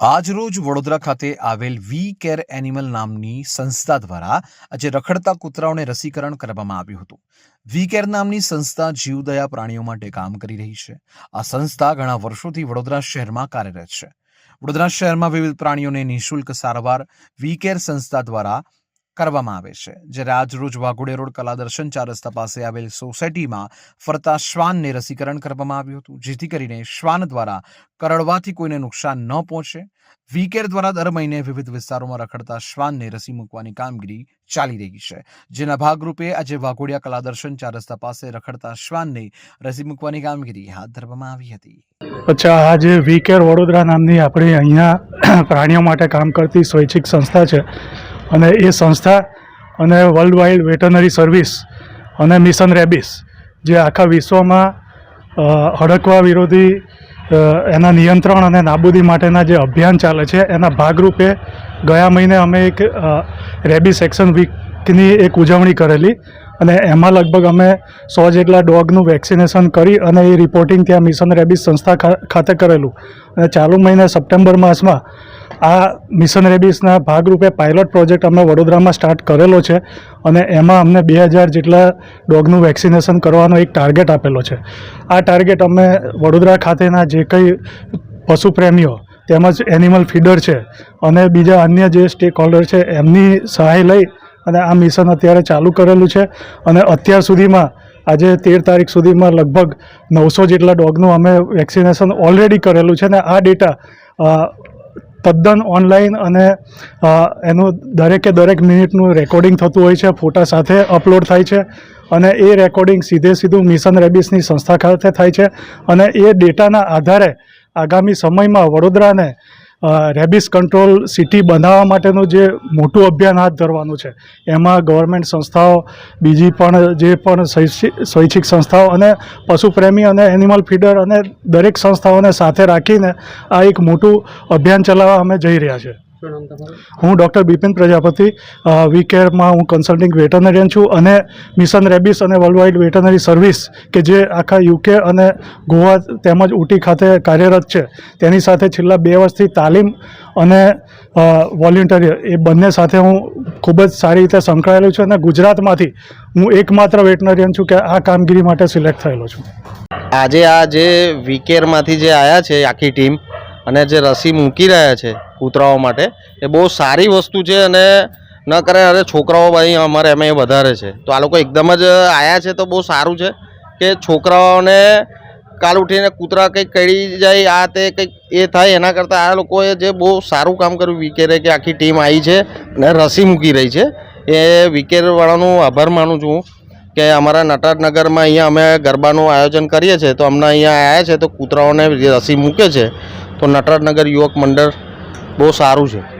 આજરોજ વડોદરા ખાતે આવેલ વી કેર એનિમલ નામની સંસ્થા દ્વારા આજે રખડતા કૂતરાઓને રસીકરણ કરવામાં આવ્યું હતું. વી કેર નામની સંસ્થા જીવદયા પ્રાણીઓ માટે કામ કરી રહી છે. આ સંસ્થા ઘણા વર્ષોથી વડોદરા શહેરમાં કાર્યરત છે. વડોદરા શહેરમાં વિવિધ પ્રાણીઓને નિઃશુલ્ક સારવાર વી કેર સંસ્થા દ્વારા કરવામાં આવે છે. જ્યારે આજરોજ વાઘોડે રોડ કલાદર્શન ચાર રસ્તા પાસે આવેલ સોસાયટીમાં ફરતા શ્વાનને રસીકરણ કરવામાં આવ્યું હતું, જેથી કરીને શ્વાન દ્વારા કરડવાથી કોઈને નુકસાન ન પહોંચે. વીકેર દ્વારા દર મહિને વિવિધ વિસ્તારોમાં રખડતા શ્વાનને રસી મૂકવાની કામગીરી ચાલી રહી છે. જેના ભાગરૂપે આજે વાઘોડિયા કલાદર્શન ચાર રસ્તા પાસે રખડતા શ્વાનને રસી મૂકવાની કામગીરી હાથ ધરવામાં આવી હતી. અચ્છા, આજે વી કેર વડોદરા નામની આપણી અહીંયા પ્રાણીઓ માટે કામ કરતી સ્વૈચ્છિક સંસ્થા છે અને એ સંસ્થા અને વર્લ્ડ વાઇડ વેટરનરી સર્વિસ અને મિશન રેબિસ જે આખા વિશ્વમાં હડકવા વિરોધી એના નિયંત્રણ અને નાબૂદી માટેના જે અભિયાન ચાલે છે, એના ભાગરૂપે ગયા મહિને અમે એક રેબી સેક્શન વીકની એક ઉજવણી કરેલી અને એમાં લગભગ અમે સો જેટલા ડોગનું વેક્સિનેશન કરી અને એ રિપોર્ટિંગ ત્યાં મિશન રેબિસ સંસ્થા ખાતે કરેલું. અને ચાલુ મહિને સપ્ટેમ્બર માસમાં આ મિશન રેબિસના ભાગરૂપે પાયલોટ પ્રોજેક્ટ અમે વડોદરામાં સ્ટાર્ટ કરેલો છે અને એમાં અમને બે હજાર જેટલા ડોગનું વેક્સિનેશન કરવાનો એક ટાર્ગેટ આપેલો છે. આ ટાર્ગેટ અમે વડોદરા ખાતેના જે કંઈ પશુ પ્રેમીઓ તેમજ એનિમલ ફીડર છે અને બીજા અન્ય જે સ્ટેક હોલ્ડર છે એમની સહાય લઈ અને આ મિશન અત્યારે ચાલુ કરેલું છે અને અત્યાર સુધીમાં આજે તેર તારીખ સુધીમાં લગભગ નવસો જેટલા ડોગનું અમે વેક્સિનેશન ઓલરેડી કરેલું છે ને આ ડેટા તદ્દન ઓનલાઈન અને એનું દરેકે દરેક મિનિટનું રેકોર્ડિંગ થતું હોય છે, ફોટા સાથે અપલોડ થાય છે અને એ રેકોર્ડિંગ સીધે સીધું મિશન રેબિસની સંસ્થા ખાતે થાય છે અને એ ડેટાના આધારે આગામી સમયમાં વડોદરાને રેબિસ કંટ્રોલ સિટી બનાવવા માટેનું જે મોટું અભિયાન હાથ ધરવાનું છે, એમાં ગવર્મેન્ટ સંસ્થાઓ, બીજી પણ જે પણ સ્વૈચ્છિક સંસ્થાઓ અને પશુપ્રેમી અને એનિમલ ફીડર અને દરેક સંસ્થાઓને સાથે રાખીને આ એક મોટું અભિયાન ચલાવવા અમે જઈ રહ્યા છે હું ડૉક્ટર બિપિન પ્રજાપતિ વી કેરમાં હું કન્સલ્ટિંગ વેટરનરિયન છું અને મિશન રેબિસ અને વર્લ્ડ વાઇડ વેટરનરી સર્વિસ કે જે આખા યુકે અને ગોવા તેમજ ઉટી ખાતે કાર્યરત છે. તેની સાથે છેલ્લા બે વર્ષથી તાલીમ અને વોલ્યુન્ટરી એ બંને સાથે હું ખૂબ જ સારી રીતે સંકળાયેલો છું અને ગુજરાતમાંથી હું એકમાત્ર વેટનરિયન છું કે આ કામગીરી માટે સિલેક્ટ થયેલો છું. આજે આ જે વીકેરમાંથી જે આવ્યા છે આખી ટીમ અને જે રસી મૂકી રહ્યા છે કૂતરાઓ માટે. એ બહુ સારી વસ્તુ છે અને ન કરે અરે છોકરાઓ ભાઈ અમારે એમાં વધારે છે. તો આ લોકો એકદમ જ આવ્યા છે તો બહુ સારું છે કે છોકરાઓને કાલ ઉઠીને કૂતરા કંઈક કરી જાય, આ તે કંઈક એ થાય એના કરતાં આ લોકોએ જે બહુ સારું કામ કર્યું વિકેરે કે આખી ટીમ આવી છે અને રસી મૂકી રહી છે. એ વિકેરવાળાનું આભાર માનું છું કે અમારા નટરાજનગરમાં અહીંયા અમે ગરબાનું આયોજન કરીએ છીએ. તો અમને અહીંયા આવ્યા છે તો કૂતરાઓને રસી મૂકે છે. તો નટરાજનગર યુવક મંડળ બહુ સારું છે.